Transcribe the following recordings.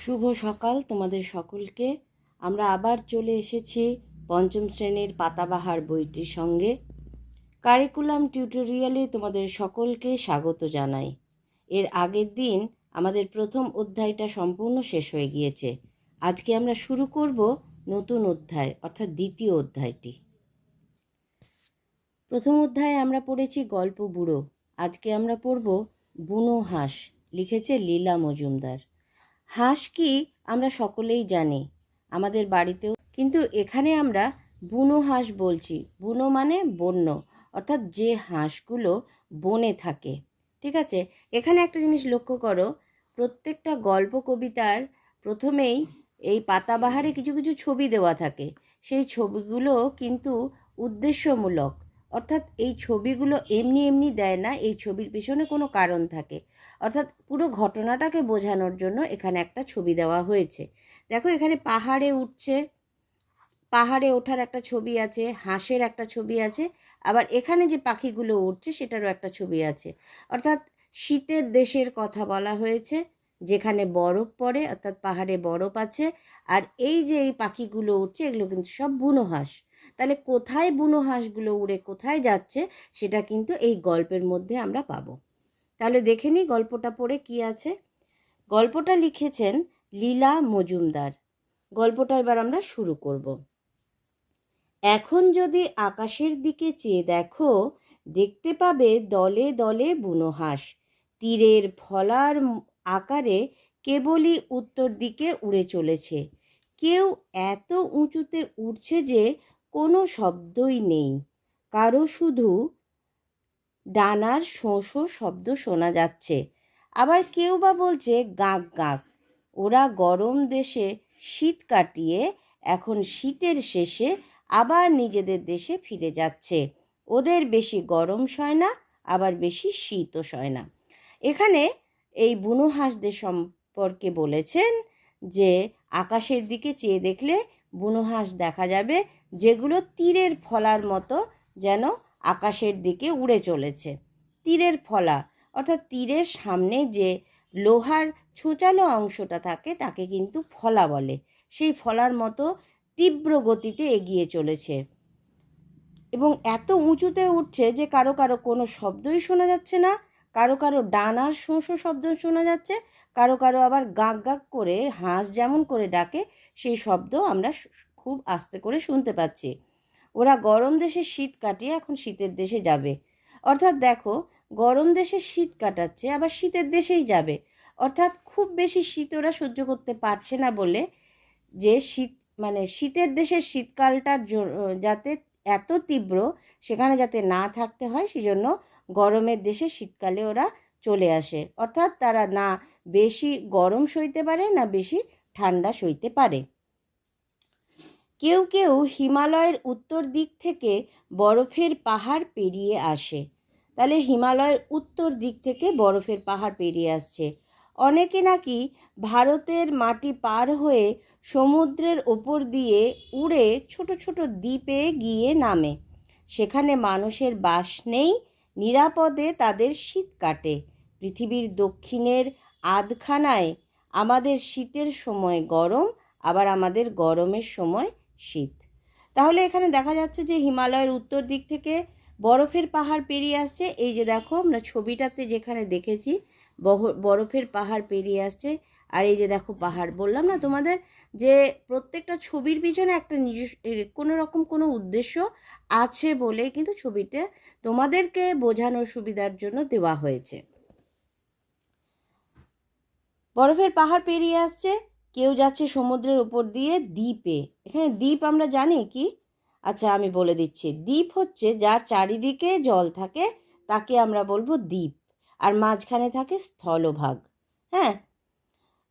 শুভ সকাল তোমাদের সকলকে। আমরা আবার চলে এসেছি পঞ্চম শ্রেণির পাতাবাহার বইটির সঙ্গে। কারিকুলাম টিউটোরিয়ালে তোমাদের সকলকে স্বাগত জানাই। এর আগের দিন আমাদের প্রথম অধ্যায়টা সম্পূর্ণ শেষ হয়ে গিয়েছে। আজকে আমরা শুরু করব নতুন অধ্যায়, অর্থাৎ দ্বিতীয় অধ্যায়টি। প্রথম অধ্যায়ে আমরা পড়েছি গল্প বুড়ো। আজকে আমরা পড়ব বুনো হাঁস, লিখেছে লীলা মজুমদার। হাঁস কি আমরা সকলেই জানি, আমাদের বাড়িতেও। কিন্তু এখানে আমরা বুনো হাঁস বলছি। বুনো মানে বন্য, অর্থাৎ যে হাঁসগুলো বনে থাকে। ঠিক আছে? এখানে একটা জিনিস লক্ষ্য করো, প্রত্যেকটা গল্প কবিতার প্রথমেই এই পাতাবাহারে কিছু কিছু ছবি দেওয়া থাকে। সেই ছবিগুলো কিন্তু উদ্দেশ্যমূলক, অর্থাৎ এই ছবিগুলো এমনি এমনি দেয় না, এই ছবির পিছনে কোনো কারণ থাকে। অর্থাৎ পুরো ঘটনাটাকে বোঝানোর জন্য এখানে একটা ছবি দেওয়া হয়েছে। দেখো এখানে পাহাড়ে উঠছে, পাহাড়ে ওঠার একটা ছবি আছে, হাঁসের একটা ছবি আছে, আবার এখানে যে পাখিগুলো উঠছে সেটারও একটা ছবি আছে। অর্থাৎ শীতের দেশের কথা বলা হয়েছে, যেখানে বরফ পড়ে, অর্থাৎ পাহাড়ে বরফ আছে, আর এই যে এই পাখিগুলো উঠছে, এগুলো কিন্তু সব বুনো হাঁস। তাহলে কোথায় বুনো হাঁসগুলো উড়ে কোথায় যাচ্ছে, সেটা কিন্তু এই গল্পের মধ্যে আমরা পাবো। তাহলে দেখে নিই গল্পটা পড়ে কি আছে। গল্পটা লিখেছেন লীলা মজুমদার। গল্পটা এবার আমরা শুরু করব। এখন যদি আকাশের দিকে চেয়ে দেখো, দেখতে পাবে দলে দলে বুনো হাঁস। তীরের ফলার আকারে কেবলই উত্তর দিকে উড়ে চলেছে। কেউ এত উঁচুতে উঠছে যে কোনো শব্দই নেই। কারও শুধু ডানার শোঁ শোঁ শব্দ শোনা যাচ্ছে। আবার কেউ বা বলছে, গাঁক গাঁক। ওরা গরম দেশে শীত কাটিয়ে এখন শীতের শেষে আবার নিজেদের দেশে ফিরে যাচ্ছে। ওদের বেশি গরম সয় না, আবার বেশি শীতও সয় না। এখানে এই বুনো হাঁসদের সম্পর্কে বলেছেন যে, আকাশের দিকে চেয়ে দেখলে বুনো হাঁস দেখা যাবে যেগুলো তীরের ফলার মতো যেন আকাশের দিকে উড়ে চলেছে। তীরের ফলা, অর্থাৎ তীরের সামনে যে লোহার ছোঁচালো অংশটা থাকে, তাকে কিন্তু ফলা বলে। সেই ফলার মতো তীব্র গতিতে এগিয়ে চলেছে। এবং এত উঁচুতে উঠছে যে কারও কারও কোনো শব্দই শোনা যাচ্ছে না, কারও কারও ডানার শোঁ শোঁ শব্দ শোনা যাচ্ছে, কারও কারও আবার গাঁক গাঁক করে হাঁস যেমন করে ডাকে, সেই শব্দ আমরা খুব আস্তে করে শুনতে পাচ্ছি। ওরা গরম দেশে শীত কাটিয়ে এখন শীতের দেশে যাবে। অর্থাৎ দেখো, গরম দেশে শীত কাটাচ্ছে, আবার শীতের দেশেই যাবে। অর্থাৎ খুব বেশি শীত ওরা সহ্য করতে পারছে না বলে যে শীত মানে শীতের দেশের শীতকালটা যাতে এত তীব্র সেখানে যাতে না থাকতে হয়, সেজন্য গরমের দেশে শীতকালে ওরা চলে আসে। অর্থাৎ তারা না বেশি গরম সইতে পারে, না বেশি ঠান্ডা সইতে পারে। কেউ কেউ হিমালয়ের উত্তর দিক থেকে বরফের পাহাড় পেরিয়ে আসে। তাহলে হিমালয়ের উত্তর দিক থেকে বরফের পাহাড় পেরিয়ে আসছে। অনেকে নাকি ভারতের মাটি পার হয়ে সমুদ্রের ওপর দিয়ে উড়ে ছোট ছোট দ্বীপে গিয়ে নামে। সেখানে মানুষের বাস নেই, নিরাপদে তাদের শীত কাটে। পৃথিবীর দক্ষিণের আধখানায় আমাদের শীতের সময় গরম, আবার আমাদের গরমের সময় শীত। তাহলে এখানে দেখা যাচ্ছে যে হিমালয়ের উত্তর দিক থেকে বরফের পাহাড় পেরিয়ে আসছে। এই যে দেখো, আমরা ছবিটাতে যেখানে দেখেছি বরফের পাহাড় পেরিয়ে আসছে। আর এই যে দেখো পাহাড়, বললাম না তোমাদের যে প্রত্যেকটা ছবির পিছনে একটা নিজস্ব কোনো রকম কোনো উদ্দেশ্য আছে বলে কিন্তু ছবিতে তোমাদেরকে বোঝানোর সুবিধার জন্য দেওয়া হয়েছে। বরফের পাহাড় পেরিয়ে আসছে কেউ যাচ্ছে সমুদ্রের উপর দিয়ে দ্বীপে। এখানে দ্বীপ আমরা জানি কি? আচ্ছা আমি বলে দিচ্ছি। দ্বীপ হচ্ছে যার চারিদিকে জল থাকে, তাকে আমরা বলব দ্বীপ। আর মাঝখানে থাকে স্থলভাগ। হ্যাঁ?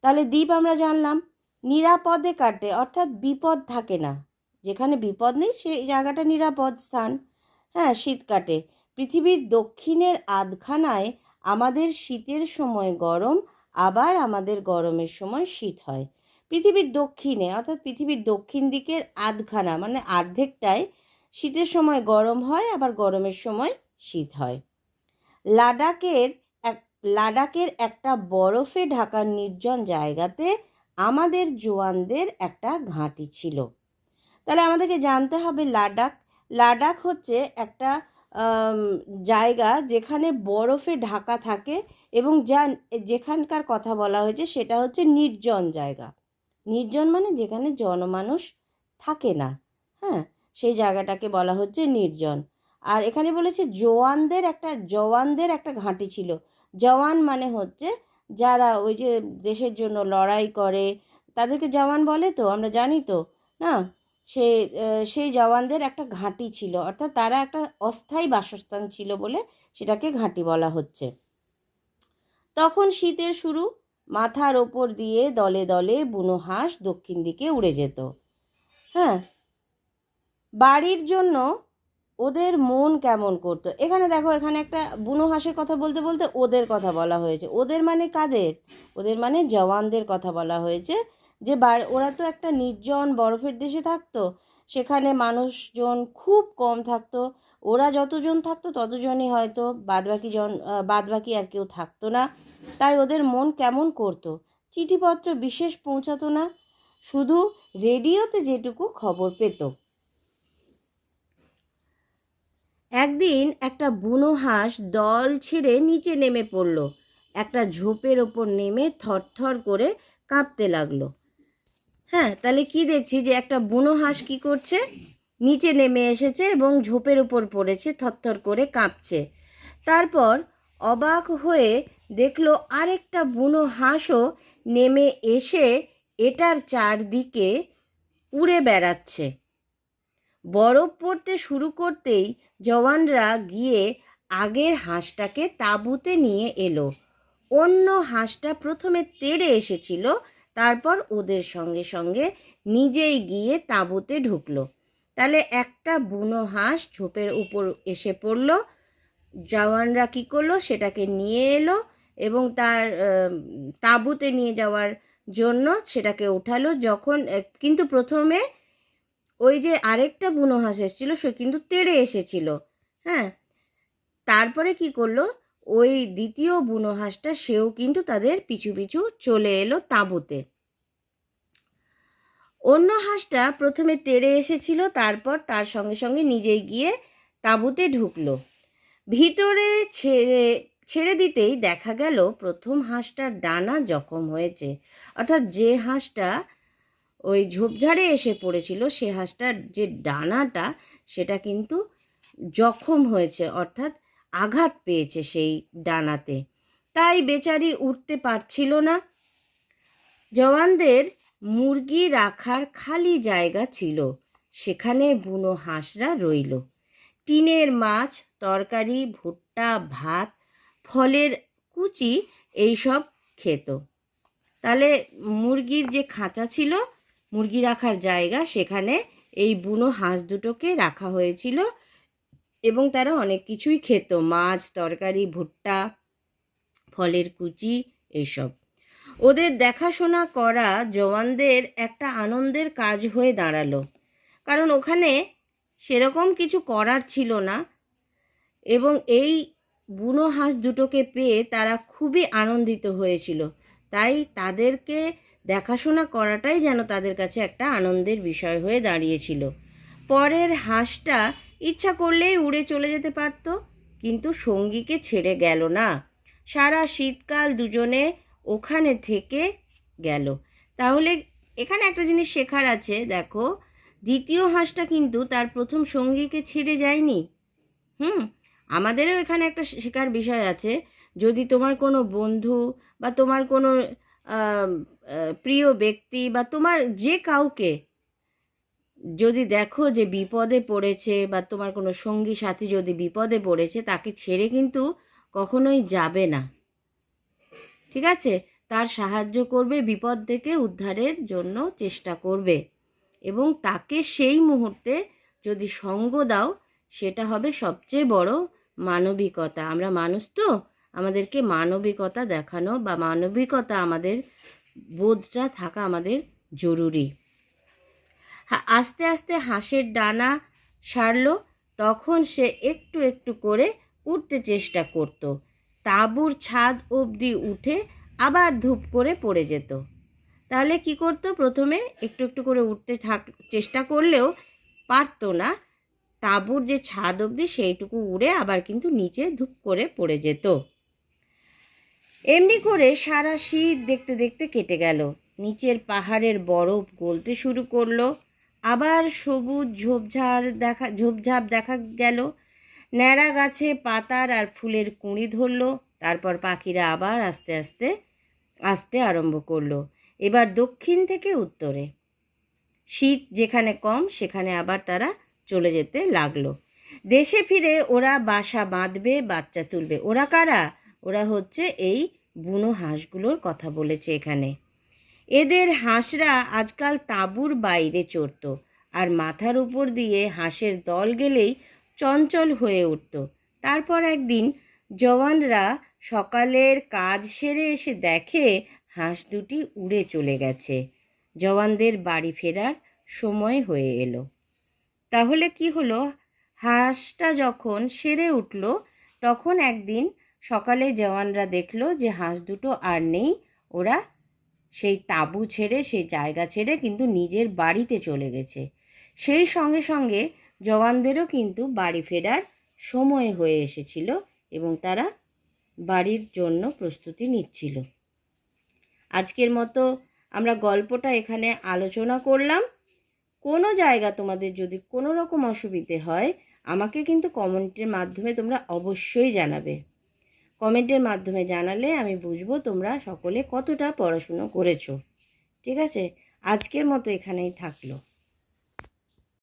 তাহলে দ্বীপ আমরা জানলাম। নিরাপদে কাটে, অর্থাৎ বিপদ থাকে না। যেখানে বিপদ নেই, সেই জায়গাটা নিরাপদ স্থান। হ্যাঁ শীত কাটে। পৃথিবীর দক্ষিণের আধখানায় আমাদের শীতের সময় গরম আবার আমাদের গরমের সময় শীত হয়। পৃথিবীর দক্ষিণে, অর্থাৎ পৃথিবীর দক্ষিণ দিকের আধখানা মানে আর্ধেকটায় শীতের সময় গরম হয়, আবার গরমের সময় শীত হয়। লাডাখের এক লাডাখের একটা বরফে ঢাকা নির্জন জায়গাতে আমাদের জোয়ানদের একটা ঘাঁটি ছিল। তাহলে আমাদেরকে জানতে হবে লাডাখ লাডাখ হচ্ছে একটা জায়গা যেখানে বরফে ঢাকা থাকে এবং যা যেখানকার কথা বলা হয়েছে সেটা হচ্ছে নির্জন জায়গা। নির্জন মানে যেখানে জনমানুষ থাকে না। হ্যাঁ সেই জায়গাটাকে বলা হচ্ছে নির্জন। আর এখানে বলেছে জওয়ানদের একটা জওয়ানদের একটা ঘাঁটি ছিল। জওয়ান মানে হচ্ছে যারা ওই যে দেশের জন্য লড়াই করে, তাদেরকে জওয়ান বলে তো, আমরা জানি তো, না? সে সেই জওয়ানদের একটা ঘাঁটি ছিল। অর্থাৎ তারা একটা অস্থায়ী বাসস্থান ছিল বলে সেটাকে ঘাঁটি বলা হচ্ছে। তখন শীতের শুরু। মাথার ওপর দিয়ে দলে দলে বুনো হাঁস দক্ষিণ দিকে উড়ে যেত। হ্যাঁ? বাড়ির জন্য ওদের মন কেমন করতো? এখানে দেখো, এখানে একটা বুনো হাঁসের কথা বলতে বলতে ওদের কথা বলা হয়েছে। ওদের মানে কাদের? ওদের মানে জওয়ানদের কথা বলা হয়েছে। যে ওরা তো একটা নির্জন বরফের দেশে থাকতো, সেখানে মানুষজন খুব কম থাকতো, ওরা যতজন থাকতো ততজনই হয়তো বাদবাকি জন বাদবাকি আর কেউ থাকতো না। তাই ওদের মন কেমন করতো? চিঠিপত্র বিশেষ পৌঁছাতো না, শুধু রেডিওতে যেটুকু খবর পেত। একদিন একটা বুনো হাঁস দল ছেড়ে নিচে নেমে পড়ল। একটা ঝোপের ওপর নেমে থরথর করে কাঁপতে লাগল। হ্যাঁ তাহলে কি দেখছি যে একটা বুনো হাঁস কি করছে? নিচে নেমে এসেছে এবং ঝোপের উপর পড়েছে, থরথর করে কাঁপছে। তারপর অবাক হয়ে দেখল আরেকটা বুনো হাঁসও নেমে এসে এটার চারদিকে উড়ে বেড়াচ্ছে। বরফ পড়তে শুরু করতেই জওয়ানরা গিয়ে আগের হাঁসটাকে তাঁবুতে নিয়ে এলো। অন্য হাঁসটা প্রথমে তেড়ে এসেছিল তারপর ওদের সঙ্গে সঙ্গে নিজেই গিয়ে তাঁবুতে ঢুকলো। তাহলে একটা বুনো হাঁস ঝোপের উপর এসে পড়ল। জওয়ানরা কী করল? সেটাকে নিয়ে এলো এবং তার তাঁবুতে নিয়ে যাওয়ার জন্য সেটাকে উঠালো। যখন কিন্তু প্রথমে ওই যে আরেকটা বুনো হাঁস এসেছিল, সে কিন্তু তেড়ে এসেছিল। হ্যাঁ তারপরে কি করল? ওই দ্বিতীয় বুনো হাঁসটা সেও কিন্তু তাদের পিছু পিছু চলে এলো তাঁবুতে। অন্য হাঁসটা প্রথমে তেড়ে এসেছিল, তারপর তার সঙ্গে সঙ্গে নিজেই গিয়ে তাঁবুতে ঢুকলো। ভিতরে ছেড়ে ছেড়ে দিতেই দেখা গেল প্রথম হাঁসটার ডানা জখম হয়েছে। অর্থাৎ যে হাঁসটা ওই ঝোপঝাড়ে এসে পড়েছিল, সে হাঁসটার যে ডানাটা, সেটা কিন্তু জখম হয়েছে। অর্থাৎ আঘাত পেয়েছে সেই ডানাতে। তাই বেচারি উঠতে পারছিল না। জওয়ানদের মুরগি রাখার খালি জায়গা ছিল। সেখানে বুনো হাঁসরা রইল। টিনের মাছ, তরকারি, ভুট্টা, ভাত, ফলের কুচি এইসব খেত। তাহলে মুরগির যে খাঁচা ছিল, মুরগি রাখার জায়গা সেখানে এই বুনো হাঁস দুটোকে রাখা হয়েছিল। এবং তারা অনেক কিছুই খেত, মাছ, তরকারি, ভুট্টা, ফলের কুচি এইসব ওদের দেখাশোনা করা জওয়ানদের একটা আনন্দের কাজ হয়ে দাঁড়াল। কারণ ওখানে সেরকম কিছু করার ছিল না এবং এই বুনো হাঁস দুটোকে পেয়ে তারা খুবই আনন্দিত হয়েছিল। তাই তাদেরকে দেখাশোনা করাটাই যেন তাদের কাছে একটা আনন্দের বিষয় হয়ে দাঁড়িয়েছিল। পরের হাঁসটা ইচ্ছা করলেই উড়ে চলে যেতে পারত, কিন্তু সঙ্গীকে ছেড়ে গেল না। সারা শীতকাল দুজনে ওখানে থেকে গেল। তাহলে এখানে একটা জিনিস শেখার আছে, দেখো। দ্বিতীয় হাঁসটা কিন্তু তার প্রথম সঙ্গীকে ছেড়ে যায়নি। হুম, আমাদেরও এখানে একটা শেখার বিষয় আছে। যদি তোমার কোনো বন্ধু বা তোমার কোনো প্রিয় ব্যক্তি বা তোমার যে কাউকে যদি দেখো যে বিপদে পড়েছে বা তোমার কোনো সঙ্গী সাথী যদি বিপদে পড়েছে, তাকে ছেড়ে কিন্তু কখনোই যাবে না। ঠিক আছে? তার সাহায্য করবে, বিপদ থেকে উদ্ধারের জন্য চেষ্টা করবে। এবং তাকে সেই মুহূর্তে যদি সঙ্গ দাও, সেটা হবে সবচেয়ে বড় মানবিকতা। আমরা মানুষ তো, আমাদেরকে মানবিকতা দেখানো বা মানবিকতা আমাদের বোধটা থাকা আমাদের জরুরি। আস্তে আস্তে হাঁসের ডানা সারলো। তখন সে একটু একটু করে উঠতে চেষ্টা করত। তাঁবুর ছাদ অবধি উঠে আবার ধূপ করে পড়ে যেত। তাহলে কি করতো? প্রথমে একটু একটু করে উঠতে থাক, চেষ্টা করলেও পারতো না। তাঁবুর যে ছাদ অবধি সেইটুকু উড়ে আবার কিন্তু নিচে ধূপ করে পড়ে যেত। এমনি করে সারা শীত দেখতে দেখতে কেটে গেল। নিচের পাহাড়ের বরফ গলতে শুরু করল। আবার সবুজ ঝোপঝাড় দেখা, ঝোপঝাপ দেখা গেল। ন্যাড়া গাছে পাতার আর ফুলের কুঁড়ি ধরলো। তারপর পাখিরা আবার আস্তে আস্তে, আসতে আরম্ভ করল। এবার দক্ষিণ থেকে উত্তরে। শীত যেখানে কম, সেখানে আবার তারা চলে যেতে লাগল। দেশে ফিরে ওরা বাসা বাঁধবে, বাচ্চা তুলবে। ওরা কারা? ওরা হচ্ছে এই বুনো হাঁসগুলোর কথা বলেছে এখানে। এদের হাঁসরা আজকাল তাঁবুর বাইরে চড়ত আর মাথার উপর দিয়ে হাঁসের দল গেলেই চঞ্চল হয়ে উঠত। তারপর একদিন জওয়ানরা সকালের কাজ সেরে এসে দেখে হাঁস দুটি উড়ে চলে গেছে। জওয়ানদের বাড়ি ফেরার সময় হয়ে এলো। তাহলে কি হলো? হাঁসটা যখন সেরে উঠল, তখন একদিন সকালে জওয়ানরা দেখল যে হাঁস দুটো আর নেই, ওরা সেই তাঁবু ছেড়ে, সেই জায়গা ছেড়ে কিন্তু নিজের বাড়িতে চলে গেছে। সেই সঙ্গে সঙ্গে জওয়ানদেরও কিন্তু বাড়ি ফেরার সময় হয়ে এসেছিল এবং তারা বাড়ির জন্য প্রস্তুতি নিচ্ছিল। আজকের মতো আমরা গল্পটা এখানে আলোচনা করলাম। কোনো জায়গা তোমাদের যদি কোনো রকম অসুবিধে হয়, আমাকে কিন্তু কমেন্টের মাধ্যমে তোমরা অবশ্যই জানাবে। কমেন্টের মাধ্যমে জানালে আমি বুঝব তোমরা সকলে কতটা পড়াশুনো করেছ। ঠিক আছে? আজকের মতো এখানেই থাকল।